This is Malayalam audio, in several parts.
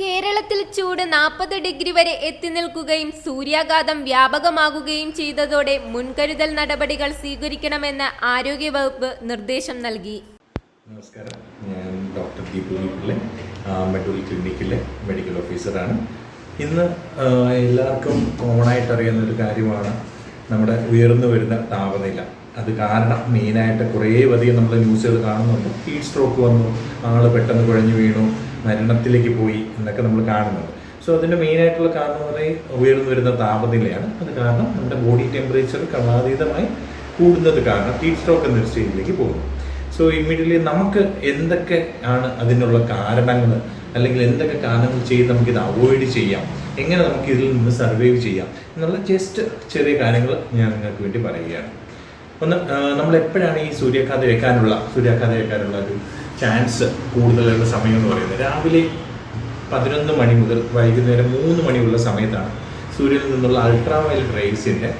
കേരളത്തിൽ ചൂട് നാൽപ്പത് ഡിഗ്രി വരെ എത്തി നിൽക്കുകയും സൂര്യാഘാതം വ്യാപകമാകുകയും ചെയ്തതോടെ മുൻകരുതൽ നടപടികൾ സ്വീകരിക്കണമെന്ന് ആരോഗ്യവകുപ്പ് നിർദ്ദേശം നൽകി. നമസ്കാരം. ഞാൻ ഡോക്ടർ ദീപു മെഡുൽ ക്ലിനിക്കിലെ മെഡിക്കൽ ഓഫീസറാണ്. ഇന്ന് എല്ലാവർക്കും കോമൺ ആയിട്ട് അറിയുന്ന ഒരു കാര്യമാണ് നമ്മുടെ ഉയർന്നു വരുന്ന താപനില. അത് കാരണം മെയിനായിട്ട് കുറേ അധികം നമ്മൾ ന്യൂസുകൾ കാണുന്നുണ്ട്. ഹീറ്റ് സ്ട്രോക്ക് വന്നു ആൾ പെട്ടെന്ന് കുഴഞ്ഞു വീണു മരണത്തിലേക്ക് പോയി എന്നൊക്കെ നമ്മൾ കാണുന്നുണ്ട്. സോ അതിന്റെ മെയിനായിട്ടുള്ള കാരണം എന്ന് പറയുന്നത് ഉയർന്നു വരുന്ന താപനിലയാണ്. അത് കാരണം നമ്മുടെ ബോഡി ടെമ്പറേച്ചർ ക്രമാതീതമായി കൂടുന്നത് കാരണം ഹീറ്റ് സ്ട്രോക്ക് എന്ന സ്റ്റേജിലേക്ക് പോകുന്നു. സോ ഇമ്മീഡിയറ്റ്ലി നമുക്ക് എന്തൊക്കെ ആണ് അതിനുള്ള കാരണങ്ങൾ അല്ലെങ്കിൽ എന്തൊക്കെ കാരണങ്ങൾ ചെയ്ത് നമുക്ക് ഇത് അവോയ്ഡ് ചെയ്യാം? എങ്ങനെ നമുക്ക് ഇതിൽ നിന്ന് സർവൈവ് ചെയ്യാം? എന്നുള്ള ജസ്റ്റ് ചെറിയ കാര്യങ്ങൾ ഞാൻ നിങ്ങൾക്ക് വേണ്ടി പറയുകയാണ്. ഒന്ന് നമ്മൾ എപ്പോഴാണ് ഈ സൂര്യാഘാതം വെക്കാനുള്ള സൂര്യാഘാതം വെക്കാനുള്ള ഒരു ചാൻസ് കൂടുതലുള്ള സമയം എന്ന് പറയുന്നത്. രാവിലെ പതിനൊന്ന് മണി മുതൽ വൈകുന്നേരം മൂന്ന് മണിയുള്ള സമയത്താണ് സൂര്യനിൽ നിന്നുള്ള അൾട്രാ വയലറ്റ് റേസിന്റെ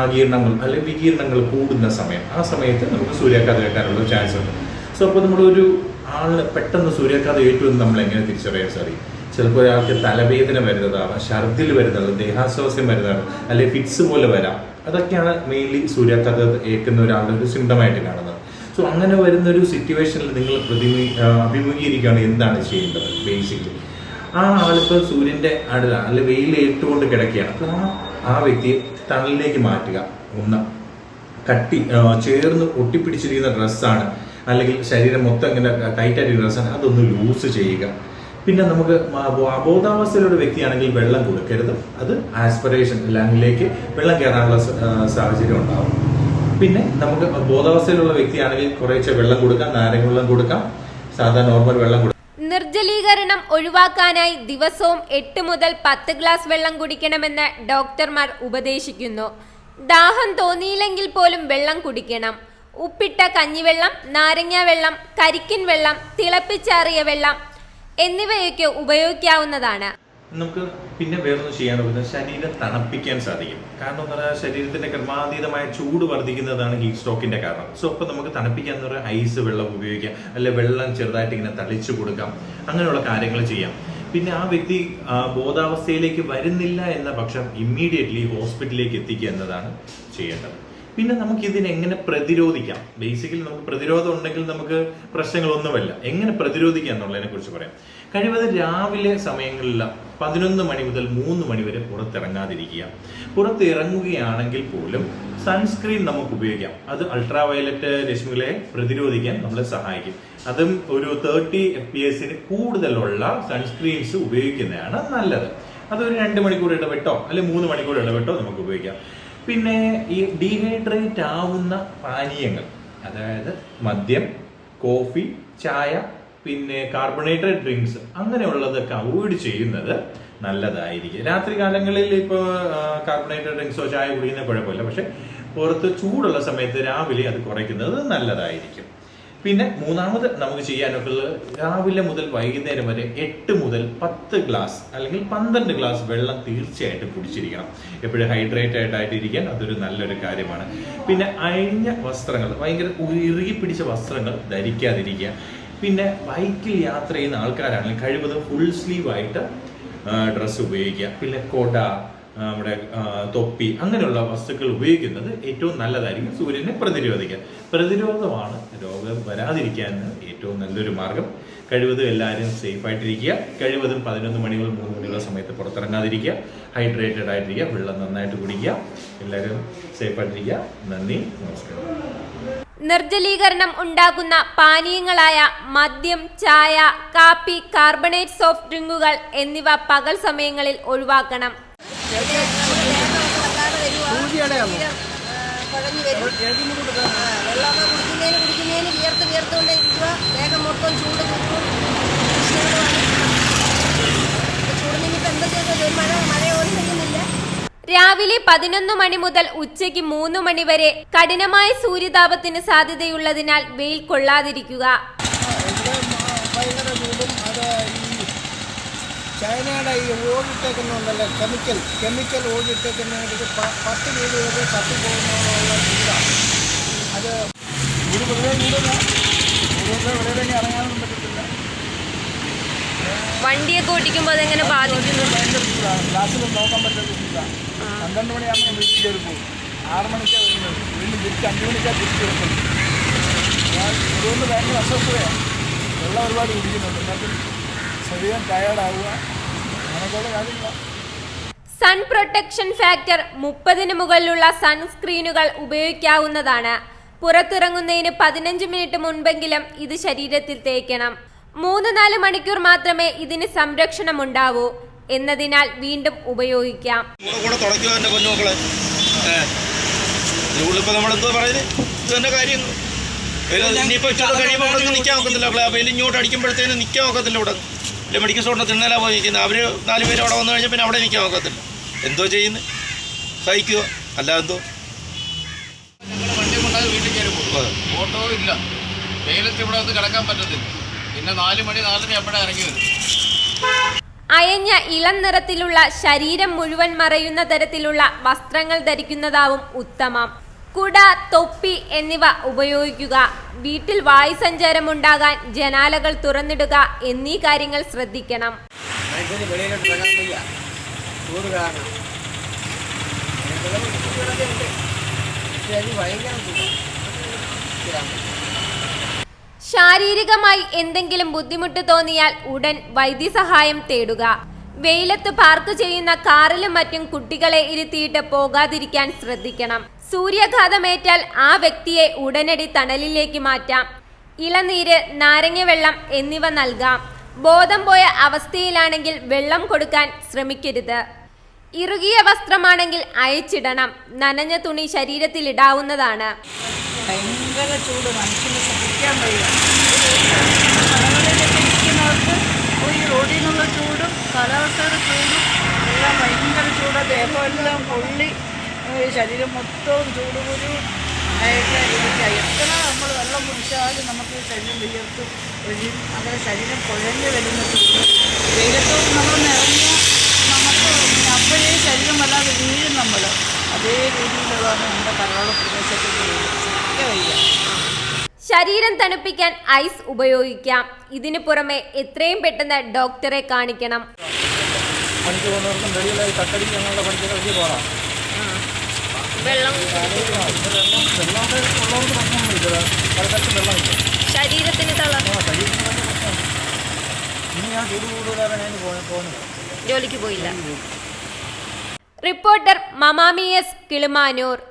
ആകീർണങ്ങൾ അല്ലെങ്കിൽ വികീർണങ്ങൾ കൂടുന്ന സമയം. ആ സമയത്ത് നമുക്ക് സൂര്യാഘാതം ഏൽക്കാനുള്ള ചാൻസ് ഉണ്ട്. സോ അപ്പോൾ നമ്മളൊരു ആളിന് പെട്ടെന്ന് സൂര്യാഘാതം എന്ന് നമ്മൾ എങ്ങനെ തിരിച്ചറിയാൻ സാധിക്കും? ചിലപ്പോൾ ഒരാൾക്ക് തലവേദന വരുന്നതാണ് ഛർദിൽ വരുന്നത് ദേഹാസ്വാസ്യം വരുന്നതാണ് അല്ലെങ്കിൽ ഫിറ്റ്സ് പോലെ വരാം. അതൊക്കെയാണ് മെയിൻലി സൂര്യാഘാതം ഏൽക്കുന്ന ഒരാളുടെ ഒരു സിംറ്റമായിട്ട് കാണുന്നത്. സോ അങ്ങനെ വരുന്ന ഒരു സിറ്റുവേഷനിൽ നിങ്ങൾ പ്രതിമി അഭിമുഖീകരിക്കുകയാണ്. എന്താണ് ചെയ്യേണ്ടത് ബേസിക്കലി ആ ആളിപ്പോൾ സൂര്യന്റെ അടുത്താണ് അല്ലെങ്കിൽ വെയിൽ ഏറ്റുകൊണ്ട് കിടക്കുകയാണ്. അപ്പോൾ ആ ആ വ്യക്തിയെ തണലിലേക്ക് മാറ്റുക. ഒന്ന് കട്ടി ചേർന്ന് ഒട്ടിപ്പിടിച്ചിരിക്കുന്ന ഡ്രസ്സാണ് അല്ലെങ്കിൽ ശരീരം മൊത്തം ഇങ്ങനെ ടൈറ്റായിട്ട് ഡ്രസ്സാണ് അതൊന്ന് ലൂസ് ചെയ്യുക. പിന്നെ നമുക്ക് അബോധാവസ്ഥയിലൊരു വ്യക്തിയാണെങ്കിൽ വെള്ളം കൊടുക്കരുത്. അത് ആസ്പിറേഷൻ ലങ്ങിലേക്ക് വെള്ളം കയറാനുള്ള സാഹചര്യം ഉണ്ടാവും. പിന്നെ നമുക്ക് ബോധാവസ്ഥയിലുള്ള വ്യക്തിയാണെങ്കിൽ കുറേശ്ശെ വെള്ളം കൊടുക്കാം നാരങ്ങ വെള്ളം കൊടുക്കാം സാധാ നോർമൽ വെള്ളം കൊടുക്കാം. നിർജലീകരണം ഒഴിവാക്കാനായി ദിവസവും എട്ട് മുതൽ പത്ത് ഗ്ലാസ് വെള്ളം കുടിക്കണമെന്ന് ഡോക്ടർമാർ ഉപദേശിക്കുന്നു. ദാഹം തോന്നിയില്ലെങ്കിൽ പോലും വെള്ളം കുടിക്കണം. ഉപ്പിട്ട കഞ്ഞിവെള്ളം നാരങ്ങ വെള്ളം കരിക്കിൻ വെള്ളം തിളപ്പിച്ചാറിയ വെള്ളം എന്നിവയൊക്കെ ഉപയോഗിക്കാവുന്നതാണ്. നമുക്ക് പിന്നെ വേറൊന്നും ചെയ്യാൻ ശരീരം തണുപ്പിക്കാൻ സാധിക്കും. കാരണം എന്ന് പറഞ്ഞാൽ ശരീരത്തിന്റെ ക്രമാതീതമായ ചൂട് വർദ്ധിക്കുന്നതാണ് ഹീറ്റ് സ്ട്രോക്കിന്റെ കാരണം. സോ അപ്പോൾ നമുക്ക് തണുപ്പിക്കാൻ എന്ന് പറഞ്ഞാൽ ഐസ് വെള്ളം ഉപയോഗിക്കാം. അല്ലെ വെള്ളം ചെറുതായിട്ട് ഇങ്ങനെ തളിച്ചു കൊടുക്കാം. അങ്ങനെയുള്ള കാര്യങ്ങൾ ചെയ്യാം. പിന്നെ ആ വ്യക്തി ബോധാവസ്ഥയിലേക്ക് വരുന്നില്ല എന്ന പക്ഷം ഇമ്മീഡിയറ്റ്ലി ഹോസ്പിറ്റലിലേക്ക് എത്തിക്കുക എന്നതാണ് ചെയ്യേണ്ടത്. പിന്നെ നമുക്ക് ഇതിനെങ്ങനെ പ്രതിരോധിക്കാം? ബേസിക്കലി നമുക്ക് പ്രതിരോധം ഉണ്ടെങ്കിൽ നമുക്ക് പ്രശ്നങ്ങളൊന്നുമല്ല. എങ്ങനെ പ്രതിരോധിക്കാം എന്നുള്ളതിനെ കുറിച്ച് പറയാം. കഴിവത് രാവിലെ സമയങ്ങളിൽ പതിനൊന്ന് മണി മുതൽ മൂന്ന് മണി വരെ പുറത്തിറങ്ങാതിരിക്കുക. പുറത്തിറങ്ങുകയാണെങ്കിൽ പോലും സൺസ്ക്രീൻ നമുക്ക് ഉപയോഗിക്കാം. അത് അൾട്രാ വയലറ്റ് രശ്മികളെ പ്രതിരോധിക്കാൻ നമ്മളെ സഹായിക്കും. അതും ഒരു തേർട്ടി എഫ് പി എസിന് കൂടുതലുള്ള സൺസ്ക്രീൻസ് ഉപയോഗിക്കുന്നതാണ് നല്ലത്. അതൊരു രണ്ട് മണിക്കൂർ ഇടപെട്ടോ അല്ലെങ്കിൽ മൂന്ന് മണിക്കൂർ ഇടപെട്ടോ നമുക്ക് ഉപയോഗിക്കാം. പിന്നെ ഈ ഡീഹൈഡ്രേറ്റ് ആവുന്ന പാനീയങ്ങൾ അതായത് മദ്യം കോഫി ചായ പിന്നെ കാർബണേറ്റഡ് ഡ്രിങ്ക്സ് അങ്ങനെയുള്ളതൊക്കെ അവോയ്ഡ് ചെയ്യുന്നത് നല്ലതായിരിക്കും. രാത്രി കാലങ്ങളിൽ ഇപ്പോൾ കാർബണേറ്റഡ് ഡ്രിങ്ക്സോ ചായ കുടിക്കുന്ന കുഴപ്പമില്ല. പക്ഷെ പുറത്ത് ചൂടുള്ള സമയത്ത് രാവിലെ അത് കുറയ്ക്കുന്നത് നല്ലതായിരിക്കും. പിന്നെ മൂന്നാമത് നമുക്ക് ചെയ്യാനൊക്കെ രാവിലെ മുതൽ വൈകുന്നേരം വരെ എട്ട് മുതൽ പത്ത് ഗ്ലാസ് അല്ലെങ്കിൽ പന്ത്രണ്ട് ഗ്ലാസ് വെള്ളം തീർച്ചയായിട്ടും കുടിച്ചിരിക്കണം. എപ്പോഴും ഹൈഡ്രേറ്റഡ് ആയിട്ടിരിക്കാൻ അതൊരു നല്ലൊരു കാര്യമാണ്. പിന്നെ അഴിഞ്ഞ വസ്ത്രങ്ങൾ ഭയങ്കര ഇറുകി പിടിച്ച വസ്ത്രങ്ങൾ ധരിക്കാതിരിക്കുക. പിന്നെ ബൈക്കിൽ യാത്ര ചെയ്യുന്ന ആൾക്കാരാണെങ്കിൽ കഴിവതും ഫുൾ സ്ലീവ് ആയിട്ട് ഡ്രസ്സ് ഉപയോഗിക്കുക. പിന്നെ കൊട നമ്മുടെ തൊപ്പി അങ്ങനെയുള്ള വസ്തുക്കൾ ഉപയോഗിക്കുന്നത് ഏറ്റവും നല്ലതായിരിക്കും സൂര്യനെ പ്രതിരോധിക്കാൻ. പ്രതിരോധമാണ് രോഗം വരാതിരിക്കാൻ ഏറ്റവും നല്ലൊരു മാർഗം. കഴിവതും എല്ലാവരും സേഫ് ആയിട്ടിരിക്കുക കഴിവതും പതിനൊന്ന് മണി മുതൽ മൂന്ന് മണിയുള്ള സമയത്ത് പുറത്തിറങ്ങാതിരിക്കുക. ഹൈഡ്രേറ്റഡ് ആയിട്ടിരിക്കുക. വെള്ളം നന്നായിട്ട് കുടിക്കുക. എല്ലാവരും സേഫ് ആയിട്ടിരിക്കുക നന്ദി നമസ്കാരം. നിർജലീകരണം ഉണ്ടാക്കുന്ന പാനീയങ്ങളായ മദ്യം ചായ കാപ്പി കാർബണേറ്റ് സോഫ്റ്റ് ഡ്രിങ്കുകൾ എന്നിവ പകൽ സമയങ്ങളിൽ ഒഴിവാക്കണം. കുഴഞ്ഞു വരും. ആ, വെള്ളമൊക്കെ കുടിക്കുന്നതിന് കുടിക്കുന്നതിന് വിയർത്ത് വിയർത്തുകൊണ്ട് ഇരിക്കുക ദേഹം മൊത്തം ചൂട് കൂടും പ്രശ്നങ്ങളുമാണ് ഇപ്പൊ ചൂടിന് ഇനിയിപ്പോൾ എന്താ ചെയ്തത് ഒരു മഴ മഴ പോലും പെയ്യുന്നില്ല. രാവിലെ പതിനൊന്ന് മണി മുതൽ ഉച്ചയ്ക്ക് മൂന്ന് മണി വരെ കഠിനമായ സൂര്യതാപത്തിന് സാധ്യതയുള്ളതിനാൽ വെയിൽ കൊള്ളാതിരിക്കുക ഇവിടെ മ- ഭയങ്കര ചൂടും അത് ഈ ചൈനയുടെ ഈ ഓടിട്ടേക്കുന്നുണ്ടല്ലോ കെമിക്കൽ കെമിക്കൽ ഓടിട്ടേക്കുന്ന ഒരു പ- പത്ത് വീട് വരെ കത്തിപ്പോകുന്നുള്ള ചൂടാണ് അത് ഒരു വെറുതെ ചൂടല്ല വെളിയിലേക്ക് ഇറങ്ങാനൊന്നും പറ്റത്തില്ല. വണ്ടിയൊക്കെ ഓടിക്കുമ്പോൾ അതെങ്ങനെ ബാധിക്കുന്നു ഭയങ്കര ചൂടാണ് ഗ്ലാസ്സിൽ നോക്കാൻ പറ്റാത്ത ചൂടാണ് പന്ത്രണ്ട് മണിയാകുമ്പോൾ വീട്ടിൽ കയറി പോകും. ആറ് മണിക്കാണ് വരുന്നത്. വീണ്ടും തിരിച്ച് അഞ്ച് മണിക്കാണ് തിരിച്ച് വരുന്നത്. ഞാൻ അതുകൊണ്ട് ഭയങ്കര അസ്വസ്ഥതയാണ് വെള്ളം ഒരുപാട് കുടിക്കുന്നുണ്ട്. എന്നാലും ശരീരം ടയേർഡാവുക അങ്ങനെയൊക്കെയുള്ള കാര്യങ്ങളാണ് സൺ പ്രൊട്ടക്ഷൻ ഫാക്ടർ മുപ്പതിന് മുകളിലുള്ള സൺസ്ക്രീനുകൾ ഉപയോഗിക്കാവുന്നതാണ്. പുറത്തിറങ്ങുന്നതിന് പതിനഞ്ച് മിനിറ്റ് മുൻപെങ്കിലും ഇത് ശരീരത്തിൽ തേക്കണം. മൂന്ന് നാല് മണിക്കൂർ മാത്രമേ ഇതിന് സംരക്ഷണം ഉണ്ടാവൂ എന്നതിനാൽ വീണ്ടും ഉപയോഗിക്കാം. ഇനിയിപ്പോ കഴിയുമ്പോൾ നിൽക്കാൻ ഒക്കത്തില്ല അപ്പോൾ ഇങ്ങോട്ട് അടിക്കുമ്പോഴത്തേനും നിൽക്കാൻ ഒക്കത്തില്ല ഇവിടെ. ഇല്ല മെഡിക്കൽ സ്റ്റോറിന്റെ തിണ്ണല പോയി നിൽക്കുന്നത് അവർ നാല് പേര് അവിടെ വന്നു കഴിഞ്ഞാൽ പിന്നെ അവിടെ നിൽക്കാൻ നോക്കത്തില്ല എന്തോ ചെയ്യുന്നു? സഹിക്കുക അല്ല എന്തോ? വീട്ടിൽ കയറി ഓട്ടോ ഇല്ല. വെയിലത്ത് ഇവിടെ ഒന്ന് കിടക്കാൻ പറ്റത്തില്ല. പിന്നെ നാല് മണി നാലര എവിടെ ഇറങ്ങി വരും. അയഞ്ഞ ഇളം നിറത്തിലുള്ള ശരീരം മുഴുവൻ മറയുന്ന തരത്തിലുള്ള വസ്ത്രങ്ങൾ ധരിക്കുന്നതാവും ഉത്തമം. കുട തൊപ്പി എന്നിവ ഉപയോഗിക്കുക. വീട്ടിൽ വായുസഞ്ചാരം ഉണ്ടാകാൻ ജനാലകൾ തുറന്നിടുക എന്നീ കാര്യങ്ങൾ ശ്രദ്ധിക്കണം. ശാരീരികമായി എന്തെങ്കിലും ബുദ്ധിമുട്ട് തോന്നിയാൽ ഉടൻ വൈദ്യസഹായം തേടുക. വെയിലത്ത് പാർക്ക് ചെയ്യുന്ന കാറിലും മറ്റും കുട്ടികളെ ഇരുത്തിയിട്ട് പോകാതിരിക്കാൻ ശ്രദ്ധിക്കണം. സൂര്യാഘാതമേറ്റാൽ ആ വ്യക്തിയെ ഉടനടി തണലിലേക്ക് മാറ്റാം. ഇളനീര് നാരങ്ങവെള്ളം എന്നിവ നൽകാം. ബോധം പോയ അവസ്ഥയിലാണെങ്കിൽ വെള്ളം കൊടുക്കാൻ ശ്രമിക്കരുത്. ഇറുകിയ വസ്ത്രമാണെങ്കിൽ അയച്ചിടണം. നനഞ്ഞ തുണി ശരീരത്തിൽ ഇടാവുന്നതാണ്. ഭയങ്കര ചൂട്. മനുഷ്യന് സഹിക്കാൻ ഇരിക്കുന്നവർക്ക് ഈ റോഡിൽ നിന്നുള്ള ചൂടും കാലാവസ്ഥയുടെ ചൂടും എല്ലാം ഭയങ്കര ചൂട്. ദേഹമെല്ലാം പൊള്ളി ശരീരം മൊത്തവും ചൂട് കുരു എത്ര നമ്മൾ വെള്ളം കുടിച്ചാലും നമുക്ക് ശരീരം വിയർത്തും ഒഴിയും. അങ്ങനെ ശരീരം കുഴഞ്ഞു വരുന്ന ചൂട്. വെയിലത്തോട്ട് നമ്മൾ നിറഞ്ഞു നമുക്ക് അപ്പോഴേ ശരീരം വല്ലാതെ വീഴും നമ്മൾ അതേ രീതിയിലുള്ളതാണ് നമ്മുടെ കർണാടക പ്രദേശത്തേക്ക് വയ്യ. ശരീരം തണുപ്പിക്കാൻ ഐസ് ഉപയോഗിക്കാം. ഇതിനു പുറമെ എത്രയും പെട്ടെന്ന് ഡോക്ടറെ കാണിക്കണം. പണിക്ക് പോകുന്നവർക്കും വെളിയിലെ ഈ ഞങ്ങളുടെ പണിക്കൊക്കെ വലിയ പോകാം വെള്ളം വെള്ളം വെള്ളം ഉള്ളവർക്ക് പ്രശ്നമൊന്നുമില്ല പലതരത്തിൽ വെള്ളമില്ല ശരീരത്തിന് ശരീരത്തിന് ഇനി ഞാൻ ചൂട് കൂടുതലാണ് ഞാൻ പോകുന്നത് ജോലിക്ക് പോയില്ല. റിപ്പോർട്ടർ മമാമിയസ് കിളിമാനൂർ.